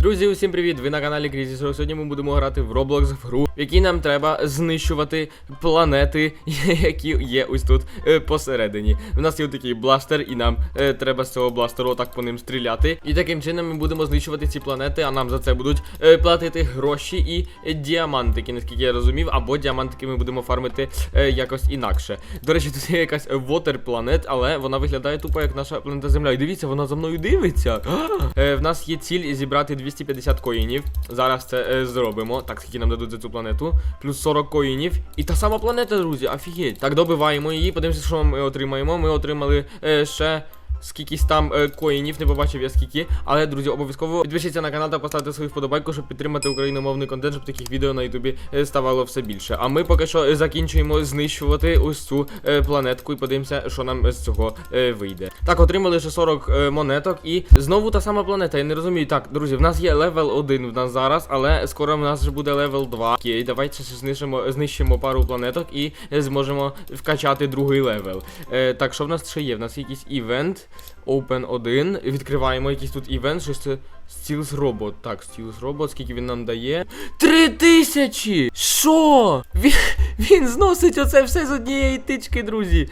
Друзі, усім привіт! Ви на каналі Crazy Сьогодні ми будемо грати в Roblox в гру, в якій нам треба знищувати планети, які є ось тут е, посередині. У нас є такий бластер, і нам е, треба з цього бластеру отак по ним стріляти. І таким чином ми будемо знищувати ці планети, а нам за це будуть е, платити гроші і діамантики, наскільки я розумів, або діамантики ми будемо фармити якось інакше. До речі, тут є якась Water Planet, але вона виглядає тупо як наша планета Земля. І дивіться, вона за мною дивиться. В нас є ціль зібрати 250 коїнів. Зараз це е, зробимо. Так, скільки нам дадуть за цю планету. Плюс 40 коїнів. І та сама планета, друзі, офігеть. Так, добиваємо її, подивимося, що ми отримаємо. Ми отримали е, ще. Скількись там е, коїнів, не побачив я скільки. Але, друзі, обов'язково підпишіться на канал та поставте свою вподобайку, щоб підтримати україномовний контент, щоб таких відео на Ютубі е, ставало все більше. А ми поки що е, закінчуємо знищувати ось цю е, планетку і подивимося, що нам з цього е, вийде. Так, отримали ще 40 е, монеток, і знову та сама планета. Я не розумію. Так, друзі, в нас є левел 1 в нас зараз, але скоро в нас вже буде левел 2. Окей, давайте знищимо, знищимо пару планеток і е, зможемо вкачати другий левел. Е, так, що в нас ще є? В нас якийсь івент. Open 1. Відкриваємо якийсь тут івент, щось це Steals Robot. Так, Steals Robot, скільки він нам дає? Три тисячі! Що? Він, він зносить оце все з однієї тички, друзі.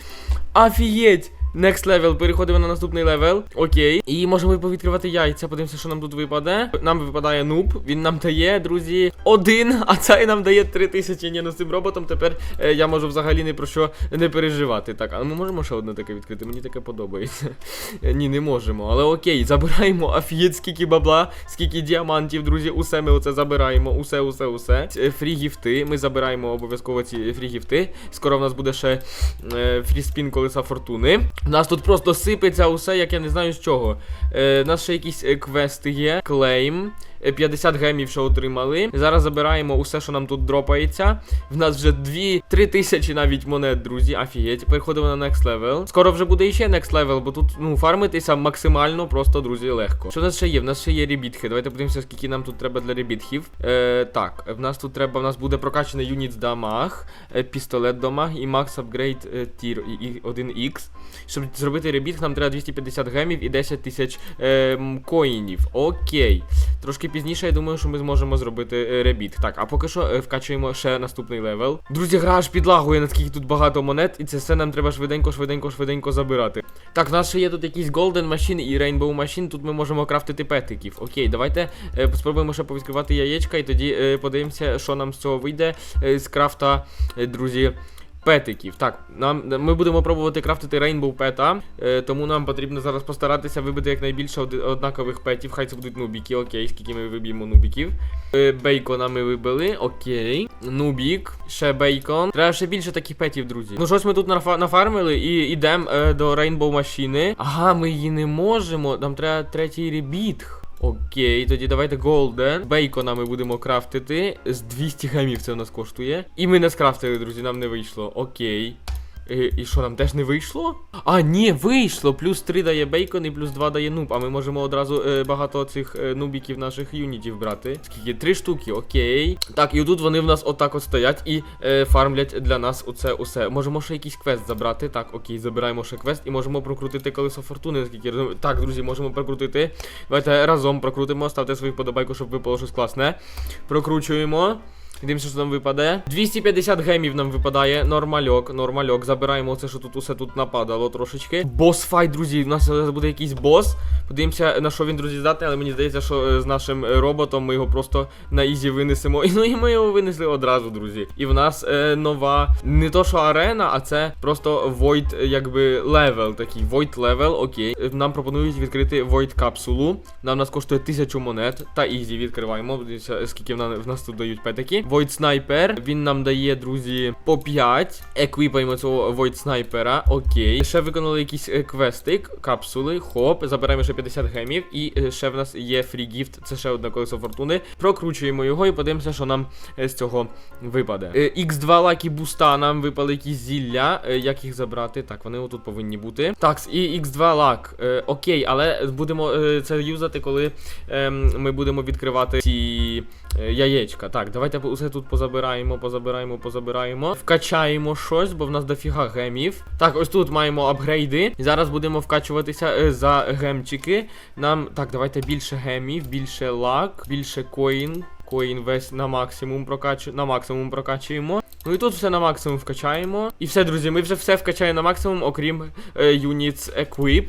Офігеть! Next level, переходимо на наступний левел. Окей. І можемо повідкривати яйця. Подивимося, що нам тут випаде. Нам випадає нуб. Він нам дає, друзі, один, а цей нам дає три тисячі. Ні, ну з цим роботом тепер е, я можу взагалі ні про що не переживати. Так, а ми можемо ще одне таке відкрити. Мені таке подобається. Е, Ні, не можемо. Але окей, забираємо офігеть, скільки бабла, скільки діамантів, друзі. Усе ми оце забираємо. Усе, усе, усе. Е, Фрі гіфти. Ми забираємо обов'язково ці фрі гіфти. Скоро в нас буде ще е, фріспін колеса фортуни. Нас тут просто сипеться усе, як я не знаю з чого. Е, у нас ще якісь е, квести є. Клейм. Е, 50 гемів ще отримали. Зараз забираємо усе, що нам тут дропається. В нас вже 2-3 тисячі навіть монет, друзі. Офігеть. Переходимо на next level. Скоро вже буде іще next level, бо тут ну фармитися максимально просто, друзі, легко. Що в нас ще є? В нас ще є ребітхи. Давайте подивимося, скільки нам тут треба для ребітхів. Е, так, в нас тут треба, в нас буде прокачаний юніт дамаг, е, пістолет дамаг і макс апгрейд е, тір і- і 1х. Щоб зробити ребітх, нам треба 250 гемів і 10 тисяч е, коїнів. Окей. Трошки пізніше, я думаю, що ми зможемо зробити е, ребіт. Так, а поки що е, вкачуємо ще наступний левел. Друзі, гра аж підлагує, наскільки тут багато монет, і це все нам треба швиденько, швиденько, швиденько забирати. Так, в нас ще є тут якісь Golden Machine і Rainbow Machine, тут ми можемо крафтити петиків. Окей, давайте е, спробуємо ще повідкривати яєчка і тоді е, подивимося, що нам з цього вийде е, з крафта, е, друзі. Петиків. Так, нам ми будемо пробувати крафтити Rainbow пета, е, тому нам потрібно зараз постаратися вибити якнайбільше од- однакових петів. Хай це будуть нубіки, окей, скільки ми виб'ємо нубіків. Е, бейкона ми вибили, окей. Нубік, ще бейкон. Треба ще більше таких петів, друзі. Ну щось ми тут нафа- нафармили і йдемо е, до Rainbow машини. Ага, ми її не можемо. Нам треба третій ребіт. Окей, тоді давайте голден. Бейкона ми будемо крафтити. З 200 гамів це у нас коштує. І ми не скрафтили, друзі, нам не вийшло. Окей. І що, нам теж не вийшло? А, ні, вийшло. Плюс 3 дає бейкон і плюс 2 дає нуб. А ми можемо одразу е, багато цих е, нубіків наших юнітів брати. Скільки? Три штуки, окей. Так, і тут вони в нас отак от стоять і е, фармлять для нас оце усе. Можемо ще якийсь квест забрати. Так, окей, забираємо ще квест і можемо прокрутити колесо фортуни, наскільки. Так, друзі, можемо прокрутити. Давайте разом прокрутимо, ставте свою подобайку, щоб випало щось класне. Прокручуємо. Дивимося, що нам випаде. 250 гемів нам випадає. Нормальок, нормальок. Забираємо це, що тут усе тут нападало трошечки. Бос файт, друзі. У нас буде якийсь бос. Подивимося, на що він, друзі, здатний, але мені здається, що е, з нашим е, роботом ми його просто на ізі винесемо. І ну і ми його винесли одразу, друзі. І в нас е, нова, не то що арена, а це просто Void, е, якби левел такий. Void левел, окей. Нам пропонують відкрити Void капсулу. Нам нас коштує 1000 монет. Та ізі відкриваємо. Дивіться, скільки в нас, тут дають петики. Void Sniper. Він нам дає, друзі, по 5. Еквіпаємо цього Void Sniper. Окей. Ще виконали якийсь е, квестик, капсули. Хоп, забираємо ще 50 гемів. І е, ще в нас є фрі гіфт. Це ще одне колесо фортуни. Прокручуємо його і подивимося, що нам е, з цього випаде. Е, X2 лакі буста нам випали якісь зілля. Як їх забрати? Так, вони отут повинні бути. Так, і X2 лак. Окей, але будемо це юзати, коли ем, ми будемо відкривати ці яєчка. Так, давайте усе тут позабираємо, позабираємо, позабираємо. Вкачаємо щось, бо в нас дофіга гемів. Так, ось тут маємо апгрейди. Зараз будемо вкачуватися е, за гемчики. Нам так, давайте більше гемів, більше лак, більше коін. Коін весь на максимум прокачу... на максимум прокачуємо. Ну і тут все на максимум вкачаємо. І все, друзі, ми вже все вкачаємо на максимум, окрім е, Units Equip.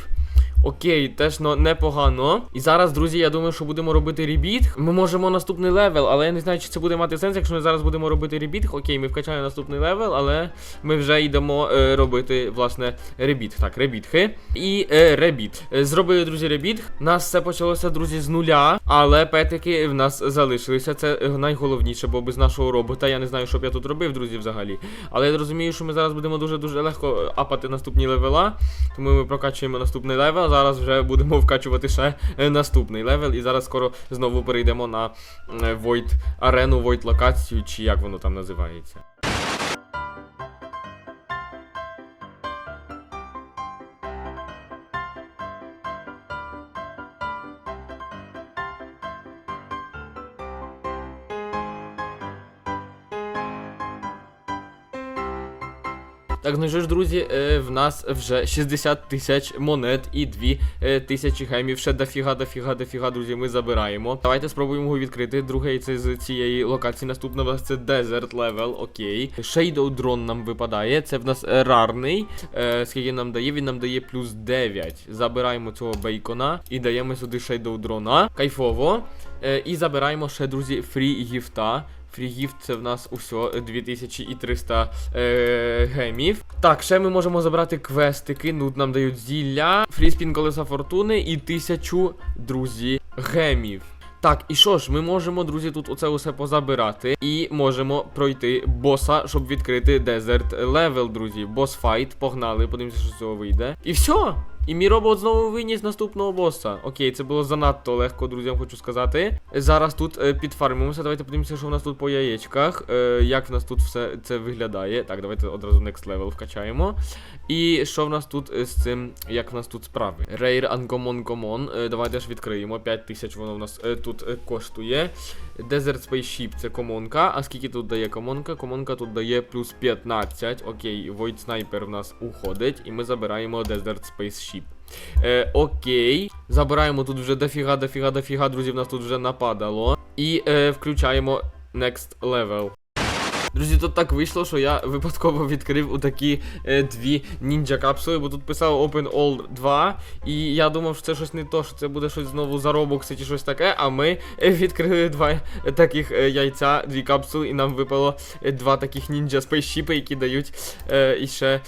Окей, теж ну, непогано. І зараз, друзі, я думаю, що будемо робити ребіт. Ми можемо наступний левел, але я не знаю, чи це буде мати сенс, якщо ми зараз будемо робити ребіт. Окей, ми вкачаємо наступний левел, але ми вже йдемо е, робити, власне, ребіт. Так, ребітхи. І е, ребіт. Е, Зробили, друзі, ребіт. У нас все почалося, друзі, з нуля, але петики в нас залишилися. Це найголовніше, бо без нашого робота я не знаю, що б я тут робив, друзі, взагалі. Але я розумію, що ми зараз будемо дуже-дуже легко апати наступні левела. Тому ми прокачуємо наступний левел. Зараз вже будемо вкачувати ще е, наступний левел. І зараз скоро знову перейдемо на е, Void арену, Void локацію, чи як воно там називається. Так, ну що ж, друзі, е, в нас вже 60 тисяч монет і 2 е, тисячі гемів. Ще дофіга, дофіга, дофіга, друзі, ми забираємо. Давайте спробуємо його відкрити. Друге яйце з цієї локації. Наступне у нас це Desert Level, окей. Shadow Drone нам випадає. Це в нас рарний. Е, скільки нам дає? Він нам дає плюс 9. Забираємо цього бейкона і даємо сюди Shadow Drone. Кайфово. І забираємо ще, друзі, фрі гіфта. Фрігіфт це в нас усьо 2300 е, гемів. Так, ще ми можемо забрати квестики. Ну, нам дають зілля, фріспін колеса фортуни і тисячу, друзі, гемів. Так, і що ж, ми можемо, друзі, тут оце усе позабирати. І можемо пройти боса, щоб відкрити Desert Level, друзі. Бос файт, погнали, подивимося, що з цього вийде. І все. І мій робот знову виніс наступного боса. Окей, це було занадто легко, друзям, хочу сказати. Зараз тут е, підфармимося. Давайте подивимося, що в нас тут по яєчках. Е, як в нас тут все це виглядає. Так, давайте одразу next level вкачаємо. І що в нас тут е, з цим, як в нас тут справи? Rare Uncommon Common. Е, давайте ж відкриємо. 5000 воно в нас е, тут е, коштує. Desert Spaceship це комонка. А скільки тут дає комонка? Комонка тут дає плюс 15. Окей, Void Sniper в нас уходить. І ми забираємо Desert Spaceship. Е, окей. Забираємо тут вже дофіга, дофіга, дофіга, друзі, в нас тут вже нападало. І е, включаємо Next Level. Друзі, тут так вийшло, що я випадково відкрив у такі е, дві ніндзя капсули, бо тут писав Open All 2, і я думав, що це щось не то, що це буде щось знову за робокси чи щось таке. А ми е, відкрили два е, таких е, яйця, дві капсули, і нам випало два таких ніндзя спейсшіпи, які дають е, іще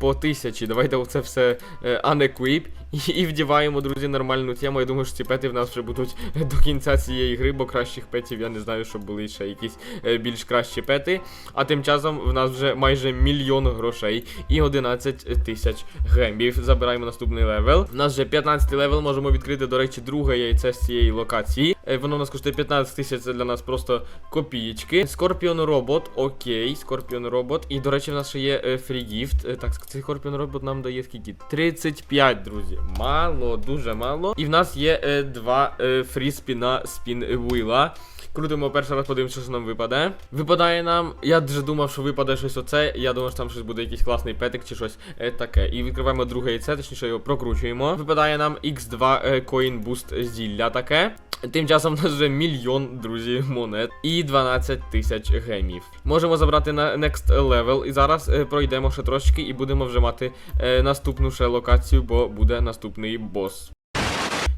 по тисячі. Давайте оце все unequip і, і вдіваємо, друзі, нормальну тему. Я думаю, що ці пети в нас вже будуть до кінця цієї гри, бо кращих петів я не знаю, щоб були ще якісь більш кращі пети. А тим часом в нас вже майже мільйон грошей і 11 тисяч гембів. Забираємо наступний левел. У нас вже 15 левел, можемо відкрити, до речі, друге яйце з цієї локації. Е, Воно у нас коштує 15 тисяч, це для нас просто копієчки. Скорпіон робот, окей, Скорпіон робот. І, до речі, в нас ще є е, фрігіфт. Е, Так, цей Скорпіон робот нам дає скільки? 35, друзі. Мало, дуже мало. І в нас є е, два е, фріспіна спін вила. Крутимо перший раз, подивимося, що нам випаде. Випадає нам. Я вже думав, що випаде щось оце. Я думав, що там щось буде якийсь класний петик чи щось е, таке. І відкриваємо друге яйце, точніше його прокручуємо. Випадає нам X2 е, Coin Boost зілля таке. Тим часом у нас вже мільйон, друзі, монет і 12 тисяч гемів. Можемо забрати на next level. І зараз е, пройдемо ще трошки і будемо вже мати е, наступну ще локацію, бо буде наступний бос.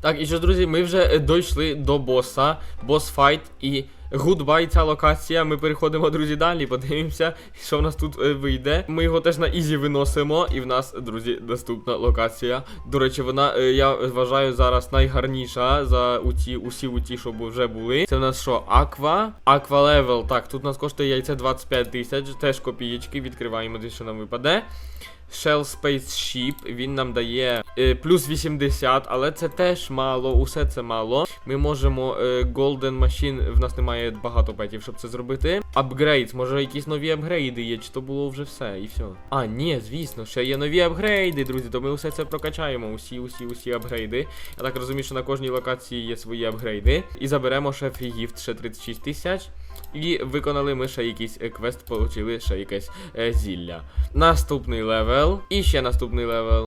Так, і що, друзі, ми вже е, дійшли до боса, бос файт і гудбай ця локація. Ми переходимо, друзі, далі. Подивимося, що в нас тут е, вийде. Ми його теж на ізі виносимо. І в нас, друзі, наступна локація. До речі, вона, е, я вважаю, зараз найгарніша за уті, усі уті, що вже були. Це в нас що? Аква? Аква левел. Так, тут у нас коштує яйце 25 тисяч, теж копієчки. Відкриваємо, десь що нам випаде. Shell Space Ship, він нам дає е, плюс 80, але це теж мало, усе це мало. Ми можемо е, Golden Machine, в нас немає багато петів, щоб це зробити. Апгрейд, може якісь нові апгрейди є, чи то було вже все, і все. А, ні, звісно, ще є нові апгрейди, друзі, то ми усе це прокачаємо. Усі, усі, усі апгрейди. Я так розумію, що на кожній локації є свої апгрейди. І заберемо ще фрігіфт, ще 36 тисяч. І виконали ми ще якийсь е, квест, отримали ще якесь е, зілля. Наступний левел. І ще наступний левел.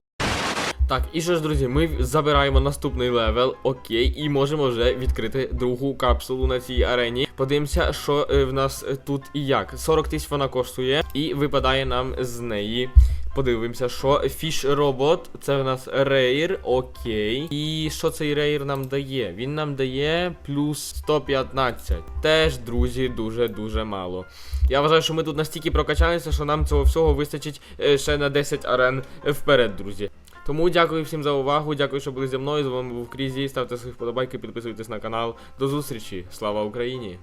Так, і що ж, друзі, ми забираємо наступний левел, окей, і можемо вже відкрити другу капсулу на цій арені. Подивимося, що е, в нас тут і як. 40 тисяч вона коштує, і випадає нам з неї. Подивимося, що фіш робот, це в нас рейр, окей. І що цей рейр нам дає? Він нам дає плюс 115. Теж, друзі, дуже-дуже мало. Я вважаю, що ми тут настільки прокачалися, що нам цього всього вистачить е, ще на 10 арен вперед, друзі. Тому дякую всім за увагу. Дякую, що були зі мною. З вами був Крізі. Ставте свої вподобайки, підписуйтесь на канал. До зустрічі. Слава Україні!